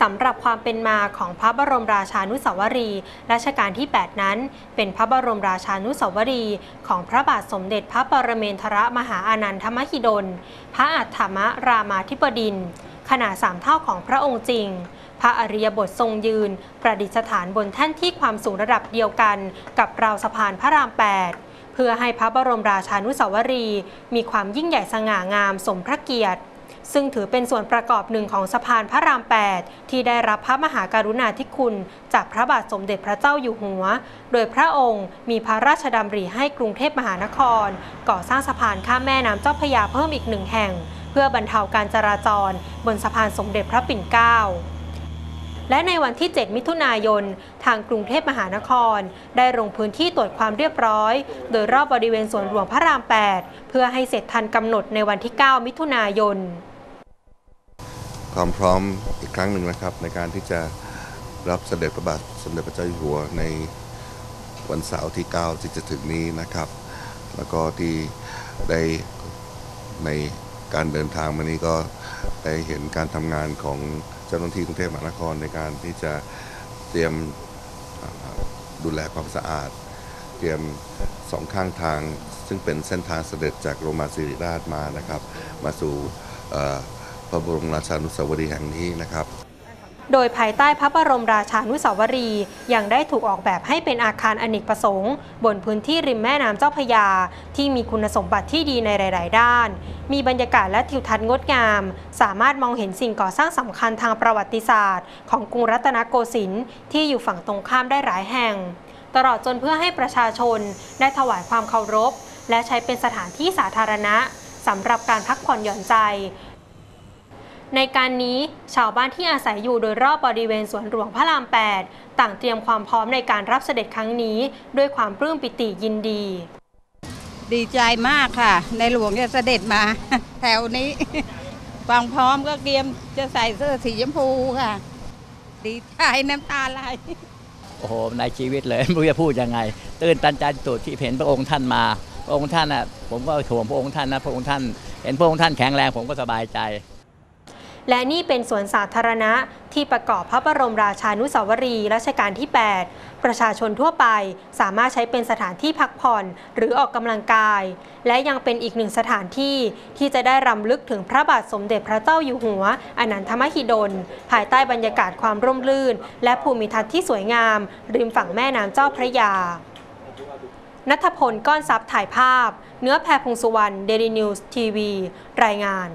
สำหรับความเป็นมาของพระบรมราชานุสาวรีรัชกาลที่ 8 นั้น เป็นพระบรมราชานุสาวรีของพระบาทสมเด็จพระปรเมนทรมหาอานันทมหิดล พระอัฏฐมรามาธิบดิน ขนาดสามเท่าของพระองค์จริง พระอริยบททรงยืน ประดิษฐานบนแท่นที่ความสูงระดับเดียวกัน กับราวสะพานพระราม 8 เพื่อให้พระบรมราชานุสาวรี มีความยิ่งใหญ่สง่างามสมพระเกียรติ ซึ่งถือเป็นส่วนประกอบหนึ่งของสะพานพระราม 8 ที่ได้รับพระมหากรุณาธิคุณ จากพระบาทสมเด็จพระเจ้าอยู่หัว โดยพระองค์มีพระราชดำริให้กรุงเทพมหานคร ก่อสร้างสะพานข้ามแม่น้ำเจ้าพระยาเพิ่มอีกหนึ่งแห่ง เพื่อบรรเทาการจราจร บนสะพานสมเด็จพระปิ่นเกล้า และในวันที่ 7 มิถุนายน ทางกรุงเทพมหานคร ได้ลงพื้นที่ตรวจความเรียบร้อย โดยรอบบริเวณสวนหลวงพระราม 8 เพื่อให้เสร็จทันกำหนดในวันที่ 9 มิถุนายน ความพร้อมอีกครั้งหนึ่งนะครับ ในการที่จะรับเสด็จพระบาทสมเด็จพระเจ้าอยู่หัวในวันเสาร์ที่ 9 ที่จะถึงนี้นะครับ แล้วก็ที่ได้ในการเดินทางมานี้ก็ได้เห็นการทำงานของ เจ้าหน้าที่กรุงเทพมหานครในการที่จะเตรียมดูแลความสะอาด เตรียมสองข้างทาง ซึ่งเป็นเส้นทางเสด็จจากโรงพยาบาลศิริราชมานะครับ มาสู่พระบรมราชานุสาวรีย์แห่งนี้นะครับ โดยภายใต้พระบรมราชานุสาวรีย์ยังได้ถูกออกแบบให้เป็นอาคารอเนกประสงค์ บนพื้นที่ริมแม่น้ำเจ้าพยา ที่มีคุณสมบัติที่ดีในหลาย ๆ ด้าน มีบรรยากาศและทิวทัศน์งดงาม สามารถมองเห็นสิ่งก่อสร้างสำคัญทางประวัติศาสตร์ ของกรุงรัตนโกสินทร์ที่อยู่ฝั่งตรงข้ามได้หลายแห่ง ตลอดจนเพื่อให้ประชาชนได้ถวายความเคารพ และใช้เป็นสถานที่สาธารณะสำหรับการพักผ่อนหย่อนใจ ในการนี้ชาวบ้านที่อาศัยอยู่โดยรอบบริเวณสวนหลวงพระราม 8 ต่างเตรียมความพร้อมในการรับเสด็จครั้งนี้ ด้วยความปลื้มปิติยินดี ดีใจมากค่ะ ในหลวงจะเสด็จมา แถวนี้ความพร้อมก็เตรียมจะใส่เสื้อสีชมพูค่ะ ดีใจน้ำตาไหลโอ้โหในชีวิตเลยไม่รู้จะพูดยังไง ตื่นตันใจสุดที่เห็นพระองค์ท่านมาพระองค์ท่านน่ะผมก็ถ่วงพระองค์ท่านนะพระองค์ท่าน เห็นพระองค์ท่านแข็งแรงผมก็สบายใจ และนี่เป็นสวนสาธารณะที่ประกอบพระบรมราชานุสาวรีย์รัชกาลที่ 8 ประชาชนทั่วไปสามารถใช้เป็นสถานที่พักผ่อนหรือออกกำลังกาย และยังเป็นอีกหนึ่งสถานที่ที่จะได้รำลึกถึงพระบาทสมเด็จพระเจ้าอยู่หัว อนันทมหิดล ภายใต้บรรยากาศความร่มรื่น และภูมิทัศน์ที่สวยงาม ริมฝั่งแม่น้ำเจ้าพระยานัทพล ก้อนทรัพย์ถ่ายภาพ เนื้อแพรพงสุวรรณ เดลินิวส์ทีวี รายงาน